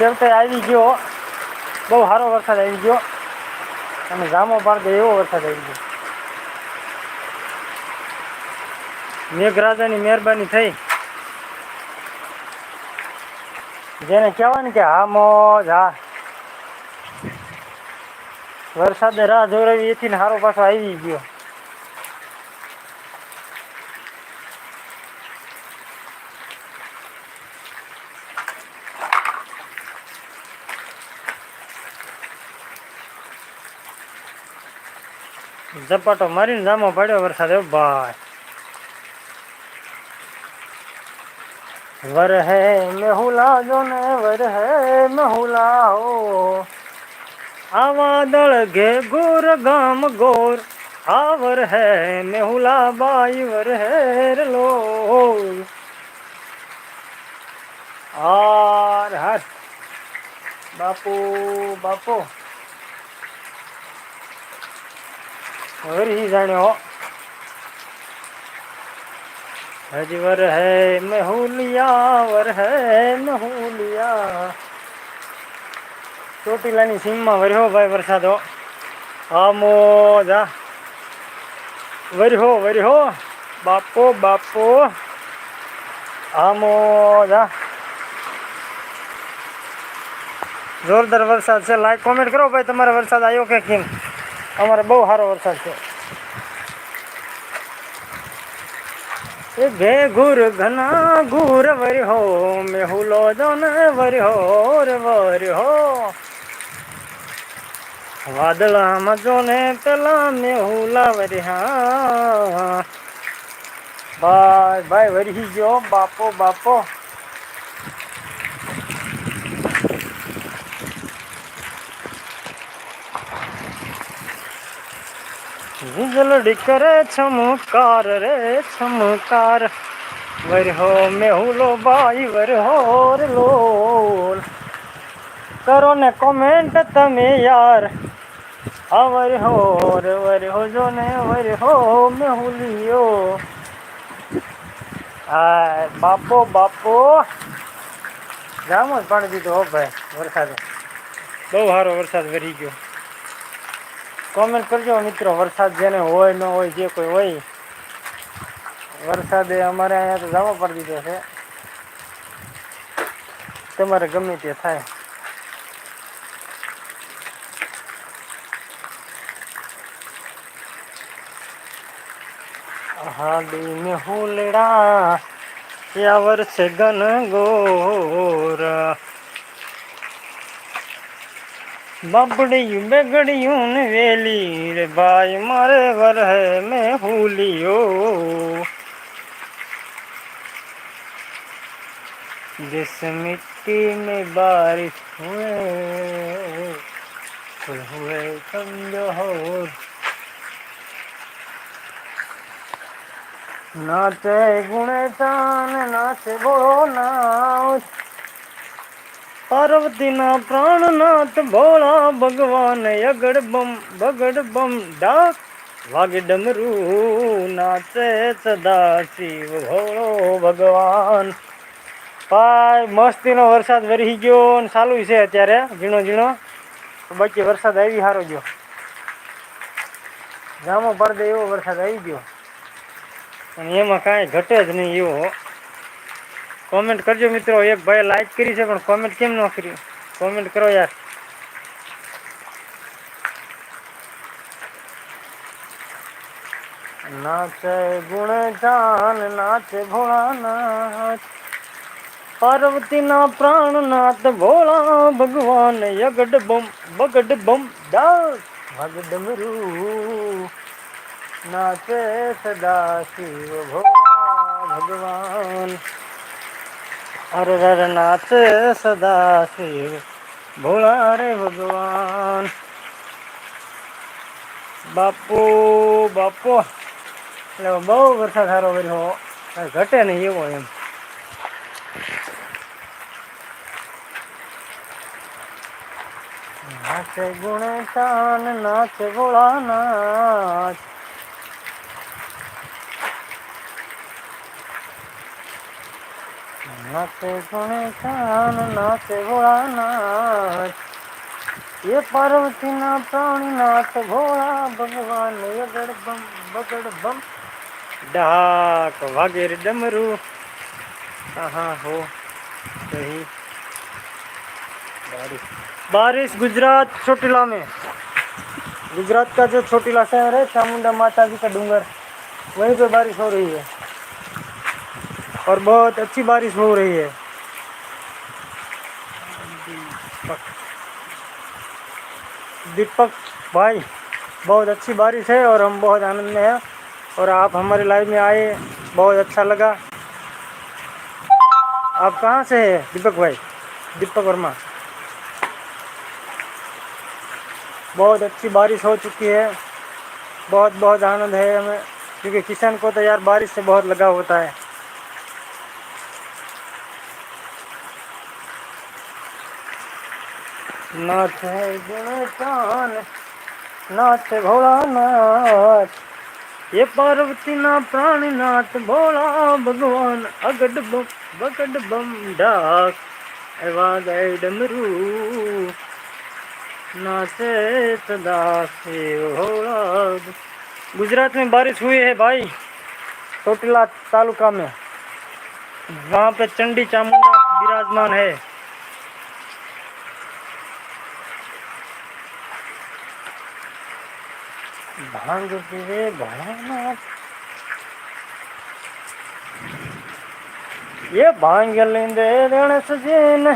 છેવટે આવી ગયો. બહુ સારો વરસાદ આવી ગયો. અને જામો પાડ એવો વરસાદ આવી ગયો. મેઘરાજાની મહેરબાની થઈ. જેને કહેવાય ને કે હા, મોજ, હા. વરસાદે રાહ જોરાવી એથી ને સારો પાછો આવી ગયો. ઝપાટો મારીને જામો પાડ્યો વરસાદ એવો ભાઈ. વર હે મેહુલા જો ને વર હે મેહુલા હો આ વાદળ ઘે ગોર, ગામ ગોર. આવર હે મેહુલા બાઈ વર હે લો આર હાથ બાપુ બાપુ. વરી જાણ્યો. હજી વર હે મેહુલિયા, વર હે મેહુલિયા. ચોટીલાની સીમમાં વર્યો ભાઈ વરસાદો. આમો જા. વર્યો વર્યો બાપો બાપો. આમો જા. જોરદાર વરસાદ છે. લાઈક કોમેન્ટ કરો ભાઈ, તમારે વરસાદ આવ્યો કે કેમ? અમારે બહુ સારો વરસાદ છે. એ ઘે ઘુર ઘના ઘુર હો, મેહુલો વરી હો રે હો. વાદળામાં જોને પેલા મેહુલા હા. ભાઈ ભાઈ વરી ગયો બાપો બાપો. વીજળી કરે છમકાર રે છમકાર વરહો મેહુલો બાઈ વરહો રે લોલ કરો ને કોમેન્ટ તમે યાર આ વરહો રે વરહો જો ને વરહો મેહુલિયો હા બાપો બાપો જામ જ પાણી દીધું હો ભાઈ વરસાદે બહુ સારો વરસાદ વરી ગયો કોમેન્ટ કરજો મિત્રો વરસાદ જેને હોય ન હોય જે કોઈ હોય વરસાદે અમારે અહીંયા તો જમા પડી દીધો છે તમારે ગમે તે થાય હાડીને હુલડા યા વર્ષે ગન ગોરા बबड़ियों, बेगड़ियों ने वेली रे बाई मारे वर है मैं होलियो। जिस मिट्टी में बारिश हुए फुल हुए कमज़ोर। नाचे गुणे तान, नाच बोलो नाच પાર્વતીના પ્રાણનાથ ભોળા ભગવાન અગડ બમ બગડ બમ ડાક વાગે ડમરું નાચે સદા શિવ ભોળો ભગવાન. ભાઈ, મસ્તીનો વરસાદ વરી ગયો ને ચાલુ છે અત્યારે, ઝીણો ઝીણો. બાકી વરસાદ આવી સારો ગયો. જામો પડદે એવો વરસાદ આવી ગયો. અને એમાં કાંઈ ઘટે જ નહીં એવો. કોમેન્ટ કરજો મિત્રો એક ભાઈ લાઈક કરી છે પણ કોમેન્ટ કેમ ન કરી કોમેન્ટ કરો યાર નાચે ગુણ જાન નાચે ભોળાનાથ પાર્વતીના પ્રાણનાથ ભોળા ભગવાન યગડ બમ બગડ બમ દાસ ભગ ડમરૂ નાચે સદા શિવ ભોળા ભગવાન હર નાચે સદા શિવ ભોળા રે ભગવાન બાપુ બાપુ એટલે બહુ વરસાદ સારો કર્યો. ઘટે નહીં એવો એમ. નાચે ગુણે ચાન નાચે ભોળા નાચ नाचे गुणे कान नाचे भोलानाथ ये पार्वती ना प्राणीनाथ भोला भगवान यगड़ बम बगड़ बम। डाक वगैरह डमरू। कहाँ हो, सही। बारिश। बारिश गुजरात चोटिला में। गुजरात का जो छोटीला शहर है, चामुंडा माता जी का डूंगर, वहीं पे बारिश हो रही है। और बहुत अच्छी बारिश हो रही है। दीपक भाई, बहुत अच्छी बारिश है और हम बहुत आनंद में हैं और आप हमारे लाइव में आए, बहुत अच्छा लगा। आप कहाँ से हैं, दीपक भाई? दीपक वर्मा। बहुत अच्छी बारिश हो चुकी है। बहुत बहुत आनंद है हमें, क्योंकि किसान को तो यार बारिश से बहुत लगा होता है। नाथ है गुणकान नाथ भोलानाथ ये पार्वती ना प्राणीनाथ भोला भगवान अगड बम, बगड बम डाक। एवा डमरू नाचे सदा शिव भोला। गुजरात में बारिश हुई है भाई, टोटला तालुका में। वहाँ पे चंडी चामुंडा विराजमान है। ભાંગ પીવે ભયાનક એ ભાંગ લીંદે રણ સજીને